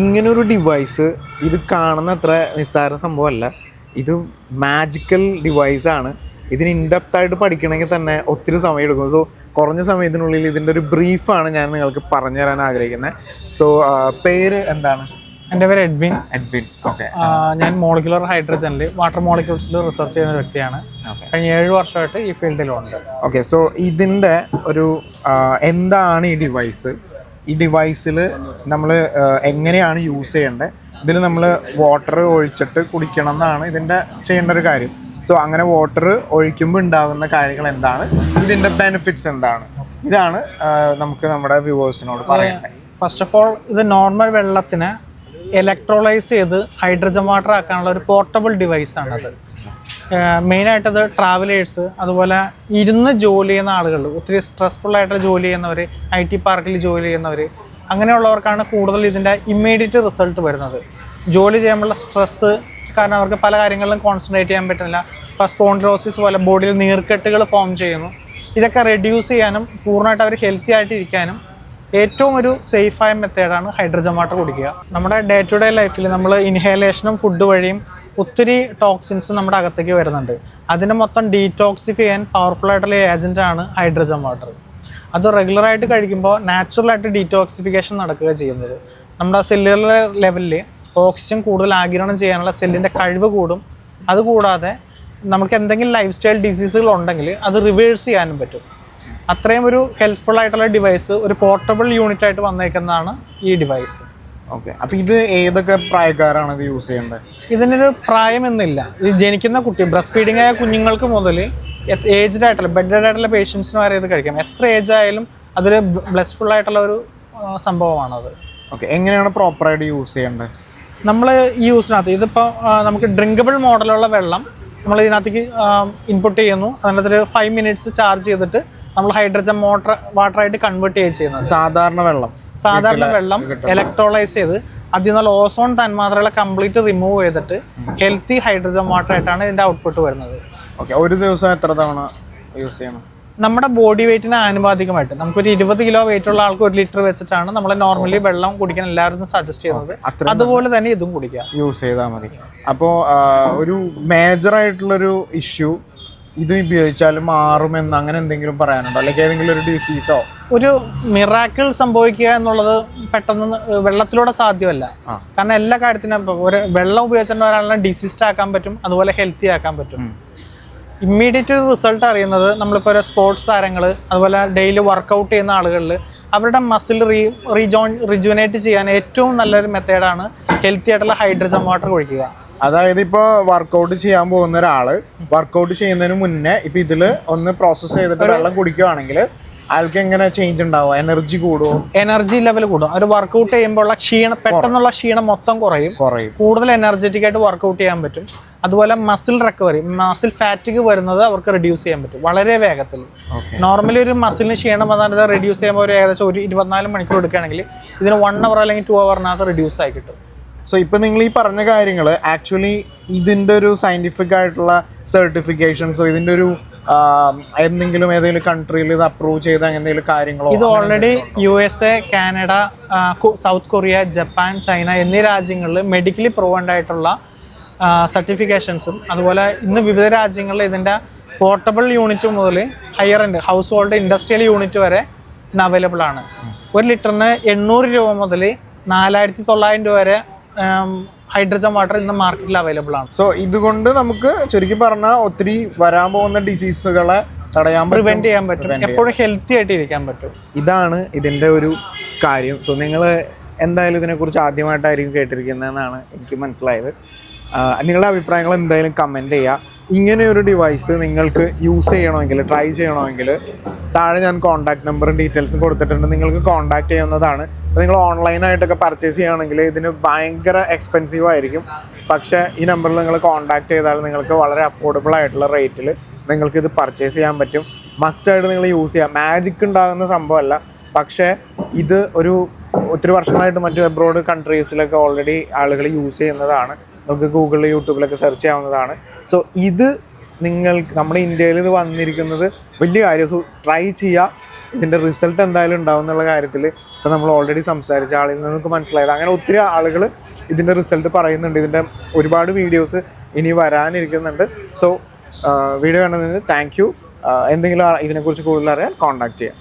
ഇങ്ങനൊരു ഡിവൈസ് ഇത് കാണുന്ന അത്ര നിസ്സാര സംഭവമല്ല. ഇത് മാജിക്കൽ ഡിവൈസാണ് ഇതിന് ഇൻഡെപ്തായിട്ട് പഠിക്കണമെങ്കിൽ തന്നെ ഒത്തിരി സമയം എടുക്കും. സോ കുറഞ്ഞ സമയത്തിനുള്ളിൽ ഇതിന്റെ ഒരു ബ്രീഫാണ് ഞാൻ നിങ്ങൾക്ക് പറഞ്ഞു തരാൻ ആഗ്രഹിക്കുന്നത് സോ പേര് എന്താണ്? എന്റെ പേര് എഡ്വിൻ. എഡ്വിൻ. ഓക്കെ ഞാൻ മോളിക്കുലർ ഹൈഡ്രജനിൽ വാട്ടർ മോളിക്യൂൾസിൽ റിസർച്ച് ചെയ്യുന്ന ഒരു വ്യക്തിയാണ്. കഴിഞ്ഞ ഏഴ് വർഷമായിട്ട് ഈ ഫീൽഡിലുണ്ട്. ഓക്കെ സോ ഇതിന്റെ ഒരു എന്താണ് ഈ ഡിവൈസ് ഈ ഡിവൈസിൽ നമ്മൾ എങ്ങനെയാണ് യൂസ് ചെയ്യേണ്ടത് ഇതിൽ നമ്മൾ വാട്ടർ ഒഴിച്ചിട്ട് കുടിക്കണം എന്നാണ് ഇതിന്റെ ചെയ്യേണ്ട ഒരു കാര്യം. സോ അങ്ങനെ വാട്ടർ ഒഴിക്കുമ്പോൾ ഉണ്ടാകുന്ന കാര്യങ്ങൾ എന്താണ്? ഇതിന്റെ ബെനിഫിറ്റ്സ് എന്താണ്? ഇതാണ് നമുക്ക് നമ്മുടെ വ്യൂവേഴ്സിനോട് പറയേണ്ടത്. ഫസ്റ്റ് ഓഫ് ഓൾ ഇത് നോർമൽ വെള്ളത്തിന് ഇലക്ട്രോളൈസ് ചെയ്ത് ഹൈഡ്രജൻ വാട്ടർ ആക്കാനുള്ള ഒരു പോർട്ടബിൾ ഡിവൈസാണത് മെയിനായിട്ട് അത് ട്രാവലേഴ്സ് അതുപോലെ ഇരുന്ന് ജോലി ചെയ്യുന്ന ആളുകൾ ഒത്തിരി സ്ട്രെസ്ഫുൾ ആയിട്ട് ജോലി ചെയ്യുന്നവർ ഐ ടി പാർക്കിൽ ജോലി ചെയ്യുന്നവർ അങ്ങനെയുള്ളവർക്കാണ് കൂടുതൽ ഇതിന്റെ ഇമ്മീഡിയറ്റ് റിസൾട്ട് വരുന്നത്. ജോലി ചെയ്യുമ്പോഴുള്ള സ്ട്രെസ്സ് കാരണം അവർക്ക് പല കാര്യങ്ങളിലും കോൺസെൻട്രേറ്റ് ചെയ്യാൻ പറ്റുന്നില്ല. ഇപ്പോൾ സ്പോണ്ടിലോസിസ് പോലെ ബോഡിയിൽ നീർക്കെട്ടുകൾ ഫോം ചെയ്യുന്നു. ഇതൊക്കെ റെഡ്യൂസ് ചെയ്യാനും പൂർണമായിട്ട് അവർ ഹെൽത്തി ആയിട്ട് ഇരിക്കാനും ഏറ്റവും ഒരു സേഫായ മെത്തേഡാണ് ഹൈഡ്രജൻ വാട്ടർ കുടിക്കുക. നമ്മുടെ ഡേ ടു ഡേ ലൈഫിൽ നമ്മൾ ഇൻഹേലേഷനും ഫുഡ് വഴിയും ഒത്തിരി ടോക്സിൻസ് നമ്മുടെ അകത്തേക്ക് വരുന്നുണ്ട്. അതിനെ മൊത്തം ഡീടോക്സിഫൈ ചെയ്യാൻ പവർഫുൾ ആയിട്ടുള്ള ഏജന്റാണ് ഹൈഡ്രജൻ വാട്ടർ. അത് റെഗുലറായിട്ട് കഴിക്കുമ്പോൾ നാച്ചുറലായിട്ട് ഡീടോക്സിഫിക്കേഷൻ നടക്കുക ചെയ്യുന്നത്. നമ്മുടെ സെല്ലുകളുടെ ലെവലിൽ ഓക്സിജൻ കൂടുതൽ ആഗിരണം ചെയ്യാനുള്ള സെല്ലിന്റെ കഴിവ് കൂടും. അതുകൂടാതെ നമുക്ക് എന്തെങ്കിലും ലൈഫ് സ്റ്റൈൽ ഡിസീസുകൾ ഉണ്ടെങ്കിൽ അത് റിവേഴ്സ് ചെയ്യാനും പറ്റും. അത്രയും ഒരു ഹെൽപ്ഫുൾ ആയിട്ടുള്ള ഡിവൈസ് ഒരു പോർട്ടബിൾ യൂണിറ്റ് ആയിട്ട് വന്നേക്കുന്നതാണ് ഈ ഡിവൈസ് ഓക്കെ അപ്പൊ ഇത് ഏതൊക്കെ പ്രായക്കാരാണ് ഇത് യൂസ് ചെയ്യേണ്ടത് ഇതിനൊരു പ്രായം എന്നില്ല ഈ ജനിക്കുന്ന കുട്ടി ബ്രസ്റ്റ് ഫീഡിംഗ് ആയ കുഞ്ഞുങ്ങൾക്ക് മുതൽ ഏജ്ഡ് ആയിട്ടുള്ള ബെഡഡ് ആയിട്ടുള്ള പേഷ്യൻസിന് വരെ ഇത് കഴിക്കാം. എത്ര ഏജ് ആയാലും അതൊരു ബ്ലെസ്ഫുൾ ആയിട്ടുള്ള ഒരു സംഭവമാണത്. ഓക്കെ എങ്ങനെയാണ് പ്രോപ്പറായിട്ട് യൂസ് ചെയ്യേണ്ടത് നമ്മൾ ഈ യൂസിനകത്ത് ഇതിപ്പോൾ നമുക്ക് ഡ്രിങ്കബിൾ മോഡലുള്ള വെള്ളം നമ്മൾ ഇതിനകത്തേക്ക് ഇൻപുട്ട് ചെയ്യുന്നു. അതിനകത്തൊരു ഫൈവ് മിനിറ്റ്സ് ചാർജ് ചെയ്തിട്ട് നമ്മൾ ഹൈഡ്രജൻ മോട്ടർ വാട്ടറായിട്ട് കൺവേർട്ട് ചെയ്യുക ചെയ്യുന്നത്. സാധാരണ വെള്ളം. സാധാരണ വെള്ളം ഇലക്ട്രോളൈസ് ചെയ്ത് അതിൽ നിന്നുള്ള ഓസോൺ തന്മാത്രകളെ കംപ്ലീറ്റ് റിമൂവ് ചെയ്തിട്ട് ഹെൽത്തി ഹൈഡ്രജൻ വാട്ടർ ആയിട്ടാണ് ഇതിന്റെ ഔട്ട്പുട്ട് വരുന്നത്. ഓക്കെ ഒരു ദിവസം എത്ര തവണ യൂസ് ചെയ്യണം? നമ്മുടെ ബോഡി വെയിറ്റിന് ആനുപാതികമായിട്ട് നമുക്കൊരു ഇരുപത് കിലോ വെയിറ്റ് ഉള്ള ആൾക്ക് ഒരു ലിറ്റർ വെച്ചിട്ടാണ് നമ്മൾ നോർമലി വെള്ളം കുടിക്കാൻ എല്ലാവരും സജസ്റ്റ് ചെയ്യുന്നത്. അതുപോലെ തന്നെ ഇതും കുടിക്കുക. യൂസ് ചെയ്താൽ മതി. അപ്പോൾ ഒരു മേജർ ആയിട്ടുള്ളൊരു ഇഷ്യൂ ഇത് ഉപയോഗിച്ചാലും മാറുമെന്ന് അങ്ങനെ എന്തെങ്കിലും പറയാനുണ്ടോ? അല്ലെങ്കിൽ ഏതെങ്കിലും ഒരു ഡിസീസോ ഒരു മിറാക്കിൾ സംഭവിക്കുക എന്നുള്ളത് പെട്ടെന്ന് വെള്ളത്തിലൂടെ സാധ്യമല്ല. കാരണം എല്ലാ കാര്യത്തിനും ഒരു വെള്ളം ഉപയോഗിച്ചിട്ട് ഒരാളെ ഡിസീസ്ഡ് ആക്കാൻ പറ്റും അതുപോലെ ഹെൽത്തി ആക്കാൻ പറ്റും. ഇമ്മീഡിയറ്റ് റിസൾട്ട് അറിയുന്നത് നമ്മളിപ്പോൾ ഒരു സ്പോർട്സ് താരങ്ങൾ അതുപോലെ ഡെയിലി വർക്കൗട്ട് ചെയ്യുന്ന ആളുകളിൽ അവരുടെ മസിൽ റീ റീജോൺ റിജുവനേറ്റ് ചെയ്യാൻ ഏറ്റവും നല്ലൊരു മെത്തേഡാണ് ഹെൽത്തി ആയിട്ടുള്ള ഹൈഡ്രജൻ വാട്ടർ കുടിക്കുക. അതായത് ഇപ്പോൾ വർക്കൗട്ട് ചെയ്യാൻ പോകുന്ന ഒരാൾ വർക്കൗട്ട് ചെയ്യുന്നതിന് മുന്നേ ഇപ്പൊ ഇതിൽ ഒന്ന് പ്രോസസ് ചെയ്തിട്ട് വെള്ളം കുടിക്കുകയാണെങ്കിൽ അയാൾക്ക് എങ്ങനെ ചേഞ്ച് ഉണ്ടാവും എനർജി കൂടും എനർജി ലെവൽ കൂടും. ഒരു വർക്കൗട്ട് ചെയ്യുമ്പോൾ ഉള്ള ക്ഷീണം പെട്ടെന്നുള്ള ക്ഷീണം മൊത്തം കുറയും. കുറയും. കൂടുതൽ എനർജറ്റിക് ആയിട്ട് വർക്കൗട്ട് ചെയ്യാൻ പറ്റും. അതുപോലെ മസിൽ റിക്കവറി മസിൽ ഫാറ്റിക് വരുന്നത് അവർക്ക് റെഡ്യൂസ് ചെയ്യാൻ പറ്റും. വളരെ വേഗത്തിൽ. നോർമലി ഒരു മസിലിന് ക്ഷീണം വന്നാൽ റെഡ്യൂസ് ചെയ്യുമ്പോൾ ഒരു ഏകദേശം ഒരു ഇരുപത്തിനാല് മണിക്കൂർ എടുക്കുകയാണെങ്കിൽ ഇതിന് വൺ അവർ അല്ലെങ്കിൽ ടു അവറിനകത്ത് റെഡ്യൂസ് ആയി കിട്ടും. സോ ഇപ്പം നിങ്ങൾ ഈ പറഞ്ഞ കാര്യങ്ങൾ ആക്ച്വലി ഇതിന്റെ ഒരു സയന്റിഫിക് ആയിട്ടുള്ള സർട്ടിഫിക്കേഷൻസോ ഇതിന്റെ ഒരു എന്തെങ്കിലും ഏതെങ്കിലും കൺട്രിയിൽ ഇത് അപ്രൂവ് ചെയ്ത എന്തെങ്കിലും കാര്യങ്ങളോ ഇത് already U S A Canada South Korea Japan China എന്നീ രാജ്യങ്ങളിൽ മെഡിക്കലി പ്രൂവൻഡ് ആയിട്ടുള്ള സർട്ടിഫിക്കേഷൻസും അതുപോലെ ഇന്ന് വിവിധ രാജ്യങ്ങളിൽ ഇതിന്റെ പോർട്ടബിൾ യൂണിറ്റ് മുതൽ higher end household industrial unit വരെ ഇന്ന് അവൈലബിൾ ആണ്. ഒരു ലിറ്ററിന് എണ്ണൂറ് രൂപ മുതൽ നാലായിരത്തി തൊള്ളായിരം രൂപ വരെ ഹൈഡ്രജൻ വാട്ടർ ഇന്ന് മാർക്കറ്റിൽ അവൈലബിൾ ആണ്. സോ ഇതുകൊണ്ട് നമുക്ക് ചുരുക്കി പറഞ്ഞാൽ ഒത്തിരി വരാൻ പോകുന്ന ഡിസീസുകളെ തടയാൻ പ്രിവെന്റ് ചെയ്യാൻ പറ്റും. എപ്പോഴും ഹെൽത്തി ആയിട്ട് ഇരിക്കാൻ പറ്റും. ഇതാണ് ഇതിന്റെ ഒരു കാര്യം. സോ നിങ്ങൾ എന്തായാലും ഇതിനെക്കുറിച്ച് ആദ്യമായിട്ടായിരിക്കും കേട്ടിരിക്കുന്നതെന്നാണ് എനിക്ക് മനസ്സിലായത്. നിങ്ങളുടെ അഭിപ്രായങ്ങൾ എന്തായാലും കമന്റ് ചെയ്യുക ഇങ്ങനെ ഒരു ഡിവൈസ് നിങ്ങൾക്ക് യൂസ് ചെയ്യണമെങ്കിൽ ട്രൈ ചെയ്യണമെങ്കിൽ താഴെ ഞാൻ കോൺടാക്ട് നമ്പറും ഡീറ്റെയിൽസും കൊടുത്തിട്ടുണ്ട്. നിങ്ങൾക്ക് കോൺടാക്ട് ചെയ്യാവുന്നതാണ്. അപ്പോൾ നിങ്ങൾ ഓൺലൈനായിട്ടൊക്കെ പർച്ചേസ് ചെയ്യുകയാണെങ്കിൽ ഇതിന് ഭയങ്കര എക്സ്പെൻസീവ് ആയിരിക്കും. പക്ഷേ ഈ നമ്പറിൽ നിങ്ങൾ കോൺടാക്ട് ചെയ്താൽ നിങ്ങൾക്ക് വളരെ അഫോർഡബിൾ ആയിട്ടുള്ള റേറ്റിൽ നിങ്ങൾക്ക് ഇത് പർച്ചേസ് ചെയ്യാൻ പറ്റും. മസ്റ്റായിട്ട് നിങ്ങൾ യൂസ് ചെയ്യാം. മാജിക് ഉണ്ടാകുന്ന സംഭവമല്ല. പക്ഷേ ഇത് ഒരു ഒത്തിരി വർഷങ്ങളായിട്ട് മറ്റു എബ്രോഡ് കൺട്രീസിലൊക്കെ ഓൾറെഡി ആളുകൾ യൂസ് ചെയ്യുന്നതാണ്. നമുക്ക് ഗൂഗിളിൽ യൂട്യൂബിലൊക്കെ സെർച്ച് ചെയ്യാവുന്നതാണ്. സോ ഇത് നിങ്ങൾ നമ്മുടെ ഇന്ത്യയിൽ ഇത് വന്നിരിക്കുന്നത് വലിയ കാര്യം. സോ ട്രൈ ചെയ്യുക. ഇതിന്റെ റിസൾട്ട് എന്തായാലും ഉണ്ടാവും എന്നുള്ള കാര്യത്തിൽ ഇപ്പം നമ്മൾ ഓൾറെഡി സംസാരിച്ച ആളിൽ നിന്ന് നമുക്ക് മനസ്സിലായത്. അങ്ങനെ ഒത്തിരി ആളുകൾ ഇതിന്റെ റിസൾട്ട് പറയുന്നുണ്ട്. ഇതിന്റെ ഒരുപാട് വീഡിയോസ് ഇനി വരാനിരിക്കുന്നുണ്ട്. സോ വീഡിയോ കണ്ടതിന് താങ്ക് യു എന്തെങ്കിലും ഇതിനെക്കുറിച്ച് കൂടുതൽ അറിയാൻ കോൺടാക്ട് ചെയ്യാം.